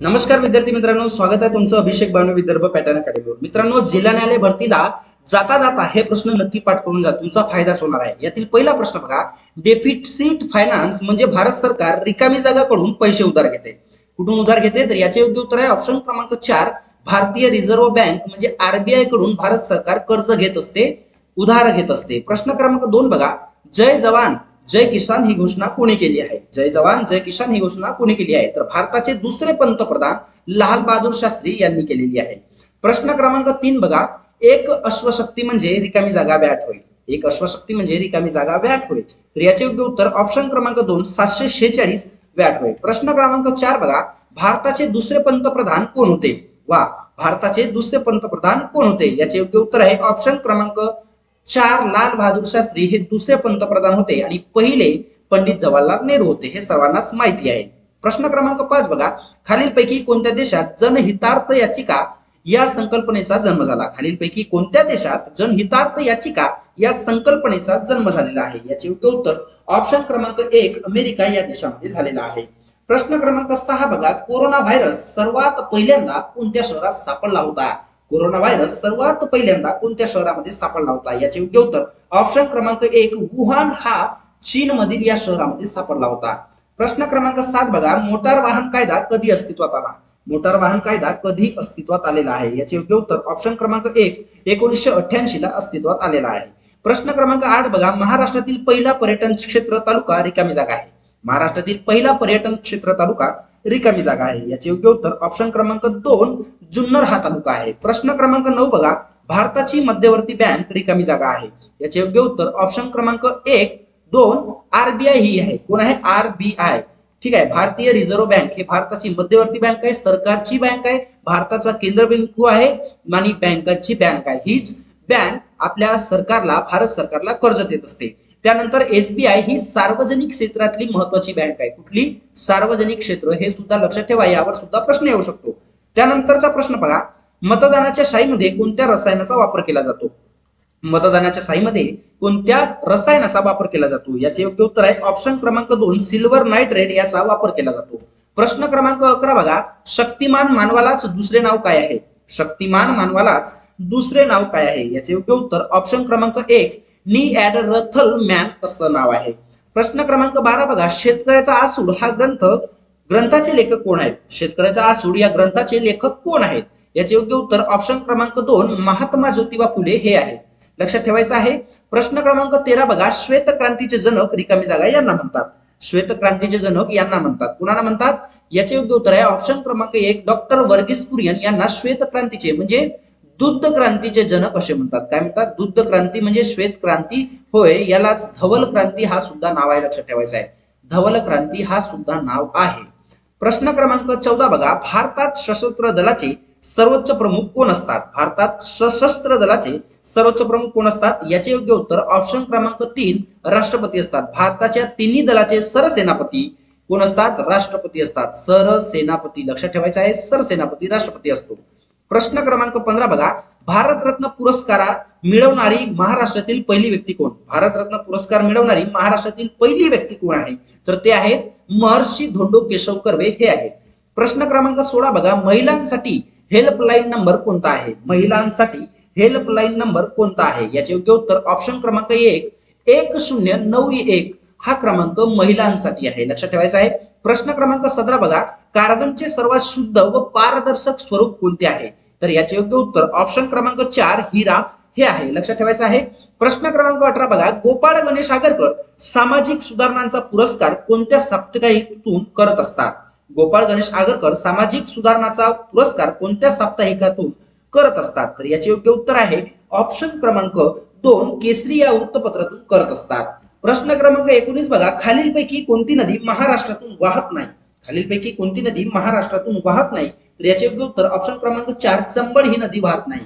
नमस्कार विद्यार्थी मित्रांनो स्वागत आहे तुमचं अभिषेक बावणे विदर्भ पॅटर्न अकॅडमीवर. मित्रांनो जिल्हा न्यायालय भरतीला जाता जाता हे प्रश्न नक्की पाठ करून जा तुमचा फायदाच होणार आहे. यातील पहिला प्रश्न बघा डेफिसिट फायनान्स म्हणजे भारत सरकार रिकामी जागाकडून पैसे उधार घेते. कुठून उधार घेते? तर याचे योग्य उत्तर आहे ऑप्शन क्रमांक चार भारतीय रिझर्व्ह बँक म्हणजे आरबीआयकडून भारत सरकार कर्ज घेत असते उधार घेत असते. प्रश्न क्रमांक दोन बघा जय जवान जय किसान ही घोषणा कोणी केली आहे? जय जवान जय किसान ही घोषणा कोणी केली आहे? तर भारताचे दुसरे पंतप्रधान लाल बहादूर शास्त्री यांनी केलेली आहे. प्रश्न क्रमांक तीन बघा. एक अश्वशक्ती म्हणजे रिकामी जागा व्याट होईल एक अश्वशक्ती म्हणजे रिकामी जागा व्याट होईल तर याचे योग्य उत्तर ऑप्शन क्रमांक दोन सातशे शेहेचाळीस व्याट होईल प्रश्न क्रमांक चार बघा. भारताचे दुसरे पंतप्रधान कोण होते? वा भारताचे दुसरे पंतप्रधान कोण होते? याचे योग्य उत्तर आहे ऑप्शन क्रमांक चार लाल बहादूर शास्त्री हे दुसरे पंतप्रधान होते आणि पहिले पंडित जवाहरलाल नेहरू होते हे सर्वांनाच माहिती आहे. प्रश्न क्रमांक पाच बघा. खालीलपैकी कोणत्या देशात जनहितार्थ याचिका या संकल्पनेचा जन्म झाला? खालीलपैकी कोणत्या देशात जनहितार्थ याचिका या संकल्पनेचा जन्म झालेला आहे? याचे योग्य उत्तर ऑप्शन क्रमांक एक अमेरिका या देशामध्ये झालेला आहे. प्रश्न क्रमांक सहा बघा. कोरोना व्हायरस सर्वात पहिल्यांदा कोणत्या शहरात सापडला होता? कोरोना व्हायरस सर्वात पहिल्यांदा कोणत्या शहरामध्ये सापडला होता याचे योग्य उत्तर ऑप्शन क्रमांक एक वुहान हा चीन मधील या शहरामध्ये सापडला होता. प्रश्न क्रमांक सात बघा मोटार वाहन कायदा कधी अस्तित्वात आला? मोटार वाहन कायदा कधी अस्तित्वात आलेला आहे? याचे योग्य उत्तर ऑप्शन क्रमांक एक एकोणीसशे अठ्ठ्याऐंशी ला अस्तित्वात आलेला आहे. प्रश्न क्रमांक आठ बघा महाराष्ट्रातील पहिला पर्यटन क्षेत्र तालुका रिकामी जागा आहे. महाराष्ट्रातील पहिला पर्यटन क्षेत्र तालुका रिकामी जागा आहे. याचे योग्य उत्तर ऑप्शन क्रमांक दोन जुन्नर हा तालुका आहे. प्रश्न क्रमांक नऊ बघा. भारताची मध्यवर्ती बँक रिकामी जागा आहे. याचे योग्य उत्तर ऑप्शन क्रमांक एक दोन आरबीआय ही आहे. कोण आहे? आरबीआय ठीक आहे. भारतीय रिझर्व्ह बँक हे भारताची मध्यवर्ती बँक आहे सरकारची बँक आहे भारताचा केंद्र बिंदू आहे आणि बँकाची बँक आहे. हीच बँक आपल्या सरकारला भारत सरकारला कर्ज देत असते. त्यानंतर एसबीआय ही सार्वजनिक क्षेत्रातली महत्वाची बँक आहे. कुठली? सार्वजनिक क्षेत्र. हे सुद्धा लक्षात ठेवा यावर सुद्धा प्रश्न येऊ शकतो. त्यानंतरचा प्रश्न बघा. मतदानाच्या शाईमध्ये कोणत्या रसायनाचा वापर केला जातो? मतदानाच्या साईमध्ये कोणत्या रसायनाचा वापर केला जातो? याचे योग्य उत्तर आहे ऑप्शन क्रमांक दोन सिल्वर नायट्रेट याचा वापर केला जातो. प्रश्न क्रमांक अकरा बघा. शक्तिमान मानवालाच दुसरे नाव काय आहे? शक्तिमान मानवालाच दुसरे नाव काय आहे? याचे योग्य उत्तर ऑप्शन क्रमांक एक नी ऍड रथल मॅन असं नाव आहे. प्रश्न क्रमांक बारा बघा शेतकऱ्याचा आसूड हा ग्रंथ ग्रंथाचे लेखक कोण आहेत? शेतकऱ्याचा आसूड या ग्रंथाचे लेखक कोण आहेत? याचे योग्य उत्तर ऑप्शन क्रमांक दोन महात्मा ज्योतिबा फुले हे आहे लक्षात ठेवायचं आहे प्रश्न क्रमांक तेरा बघा श्वेत क्रांतीचे जनक रिकामी जागा यांना म्हणतात. श्वेत क्रांतीचे जनक यांना म्हणतात. कुणाला म्हणतात? याचे योग्य उत्तर आहे ऑप्शन क्रमांक एक डॉक्टर वर्गीस कुरियन यांना श्वेत क्रांतीचे म्हणजे दुग्ध क्रांतीचे जनक असे म्हणतात. काय म्हणतात? दुग्ध क्रांती म्हणजे श्वेत क्रांती होय यालाच धवल क्रांती हा सुद्धा नाव आहे लक्षात ठेवायचं आहे. धवल क्रांती हा सुद्धा नाव आहे. प्रश्न क्रमांक चौदा बघा. भारतात सशस्त्र दलाचे सर्वोच्च प्रमुख कोण असतात? भारतात सशस्त्र दलाचे सर्वोच्च प्रमुख कोण असतात? याचे योग्य उत्तर ऑप्शन क्रमांक तीन राष्ट्रपती असतात. भारताच्या तिन्ही दलाचे सरसेनापती कोण असतात? राष्ट्रपती असतात. सरसेनापती. लक्षात ठेवायचं आहे सरसेनापती राष्ट्रपती असतो. प्रश्न क्रमांक पंधरा बघा. भारतरत्न पुरस्कार मिळवणारी महाराष्ट्रातील पहिली व्यक्ती कोण? भारतरत्न पुरस्कार मिळवणारी महाराष्ट्रातील पहिली व्यक्ती कोण आहे? तर ते आहेत महर्षी धोंडो केशव कर्वे. हे आहेत. प्रश्न क्रमांक सोळा बघा. महिलांसाठी हेल्पलाईन नंबर कोणता आहे? महिलांसाठी हेल्पलाईन नंबर कोणता आहे? याचे योग्य उत्तर ऑप्शन क्रमांक एक एक शून्य नऊ एक हा क्रमांक महिलांसाठी आहे. लक्षात ठेवायचा आहे. प्रश्न क्रमांक सतरा बघा. कार्बनचे सर्वात शुद्ध व पारदर्शक स्वरूप कोणते आहे? तर याचे योग्य उत्तर ऑप्शन क्रमांक चार हिरा हे आहे. लक्षात ठेवायचं आहे. प्रश्न क्रमांक अठरा बघा. गोपाळ गणेश आगरकर सामाजिक सुधारणांचा पुरस्कार कोणत्या साप्ताहिकातून करत असतात? गोपाळ गणेश आगरकर सामाजिक सुधारणाचा पुरस्कार कोणत्या साप्ताहिकातून करत असतात? तर याचे योग्य उत्तर आहे ऑप्शन क्रमांक दोन केसरी या वृत्तपत्रातून करत असतात. प्रश्न क्रमांक एकोणीस बघा. खालीलपैकी कोणती नदी महाराष्ट्रातून वाहत नाही? खालीलपैकी कोणती नदी महाराष्ट्रातून वाहत नाही? तर याचे योग्य उत्तर ऑप्शन क्रमांक चार चंबळ ही नदी वाहत नाही.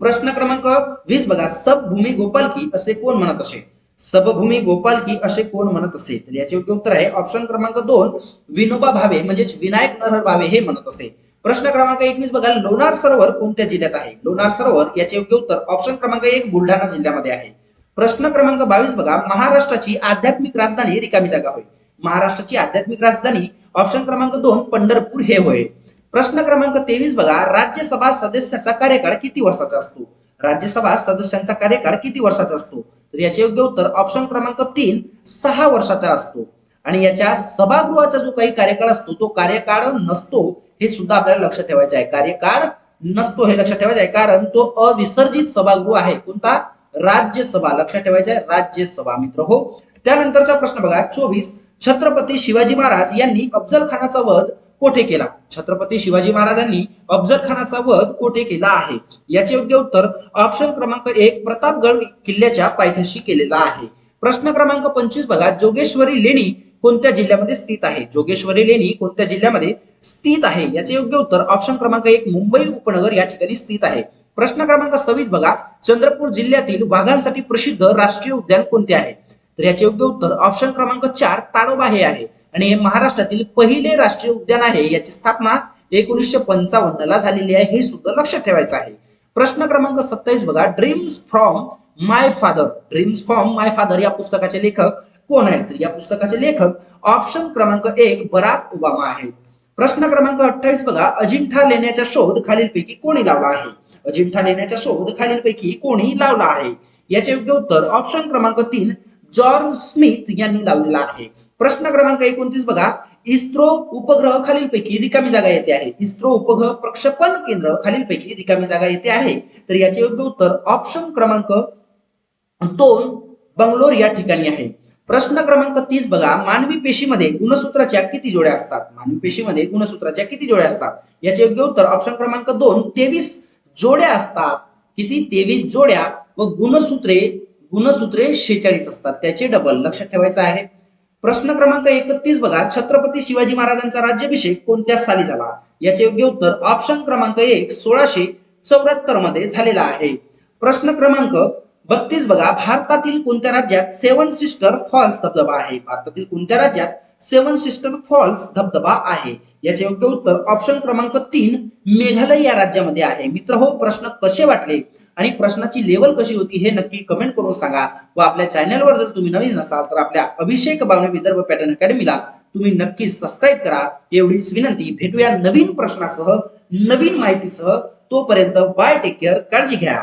प्रश्न क्रमांक वीस बघा सबभूमी गोपालकी असे कोण म्हणत असे? सबभूमी गोपालकी असे कोण म्हणत असे? तर याचे योग्य उत्तर आहे ऑप्शन क्रमांक दोन विनोबा भावे म्हणजेच विनायक नरहर भावे हे म्हणत असे. प्रश्न क्रमांक एकवीस बघा लोणार सरोवर कोणत्या जिल्ह्यात आहे? लोणार सरोवर याचे योग्य उत्तर ऑप्शन क्रमांक एक बुलढाणा जिल्ह्यामध्ये आहे. प्रश्न क्रमांक बावीस बघा महाराष्ट्राची आध्यात्मिक राजधानी रिकामी जागा होय महाराष्ट्राची आध्यात्मिक राजधानी ऑप्शन क्रमांक दोन पंढरपूर हे होय. प्रश्न क्रमांक तेवीस बघा. राज्यसभा सदस्याचा कार्यकाळ किती वर्षाचा असतो? राज्यसभा सदस्यांचा कार्यकाळ किती वर्षाचा असतो? तर याचे योग्य उत्तर ऑप्शन क्रमांक तीन सहा वर्षाचा असतो. आणि याच्या सभागृहाचा जो काही कार्यकाळ असतो तो कार्यकाळ नसतो हे सुद्धा आपल्याला लक्षात ठेवायचं आहे. कार्यकाळ नसतो हे लक्षात ठेवायचं आहे. कारण तो अविसर्जित सभागृह आहे. कोणता? राज्यसभा. लक्षात ठेवायचं आहे. राज्यसभा मित्र हो. त्यानंतरचा प्रश्न बघा. चोवीस छत्रपती शिवाजी महाराज यांनी अफजल खानाचा वध कोठे केला? छत्रपती शिवाजी महाराजांनी अफजल खानाचा वध कोठे केला आहे? याचे योग्य उत्तर ऑप्शन क्रमांक एक प्रतापगड किल्ल्याच्या पायथ्याशी केलेला आहे. प्रश्न क्रमांक पंचवीस बघा. जोगेश्वरी लेणी कोणत्या जिल्ह्यामध्ये स्थित आहे? जोगेश्वरी लेणी कोणत्या जिल्ह्यामध्ये स्थित आहे? याचे योग्य उत्तर ऑप्शन क्रमांक एक मुंबई उपनगर या ठिकाणी स्थित आहे. प्रश्न क्रमांक सव्वीस बघा. चंद्रपूर जिल्ह्यातील वाघांसाठी प्रसिद्ध राष्ट्रीय उद्यान कोणते आहे? तर याचे योग्य उत्तर ऑप्शन क्रमांक चार ताडोबा हे आहे. आणि हे महाराष्ट्रातील पहिले राष्ट्रीय उद्यान आहे. याची स्थापना एकोणीसशे पंचावन्न ला झालेली आहे. हे सुद्धा लक्षात ठेवायचं आहे. प्रश्न क्रमांक सत्तावीस बघा. Dreams from my father dreams from my father या पुस्तकाचे लेखक कोण आहेत? तर या पुस्तकाचे लेखक ऑप्शन क्रमांक एक बराक ओबामा आहेत. प्रश्न क्रमांक अठ्ठावीस बघा. अजिंठा लेण्याचा शोध खालीलपैकी कोणी लावला आहे? अजिंठा लेण्याचा शोध खालीलपैकी कोणी लावला आहे? याचे योग्य उत्तर ऑप्शन क्रमांक तीन जॉर्ज स्मिथ यांनी लावलेला आहे. प्रश्न क्रमांक एकोणतीस बघा. इस्रो उपग्रह खालीलपैकी रिकामी जागा येते आहे. इस्रो उपग्रह प्रक्षेपण केंद्र खालीलपैकी रिकामी जागा येते आहे. तर याचे योग्य उत्तर ऑप्शन क्रमांक दोन बंगलोर या ठिकाणी आहे. प्रश्न क्रमांक तीस बघा. मानवी पेशीमध्ये गुणसूत्राच्या किती जोड्या असतात? मानवी पेशीमध्ये गुणसूत्राच्या किती जोड्या असतात? याचे योग्य उत्तर ऑप्शन क्रमांक दोन तेवीस जोड्या असतात. किती? तेवीस जोड्या व गुणसूत्रे गुणसूत्रे शेचाळीस असतात. त्याचे डबल लक्षात ठेवायचं आहे. प्रश्न क्रमांक एकतीस बघा. छत्रपती शिवाजी महाराजांचा राज्याभिषेक कोणत्या साली झाला? याचे योग्य उत्तर ऑप्शन क्रमांक एक सोळाशे चौऱ्याहत्तरमध्ये झालेला आहे. प्रश्न क्रमांक बत्तीस बघा. भारतातील कोणत्या राज्यात सेवन सिस्टर फॉल्स धबधबा आहे? भारतातील कोणत्या राज्यात सेवन सिस्टर फॉल्स धबधबा आहे? याचे योग्य उत्तर ऑप्शन क्रमांक तीन मेघालय या राज्यामध्ये आहे. मित्र हो प्रश्न कसे वाटले? आणि प्रश्नाची लेवल कशी होती हे नक्की कमेंट करून सांगा. व आपल्या चॅनलवर जर तुम्ही नवीन नसाल तर आपल्या अभिषेक बावणे विदर्भ पॅटर्न अकॅडमीला तुम्ही नक्की सबस्क्राईब करा. एवढीच विनंती भेटूया नवीन प्रश्नासह नवीन माहितीसह. तोपर्यंत बाय टेक केअर काळजी घ्या.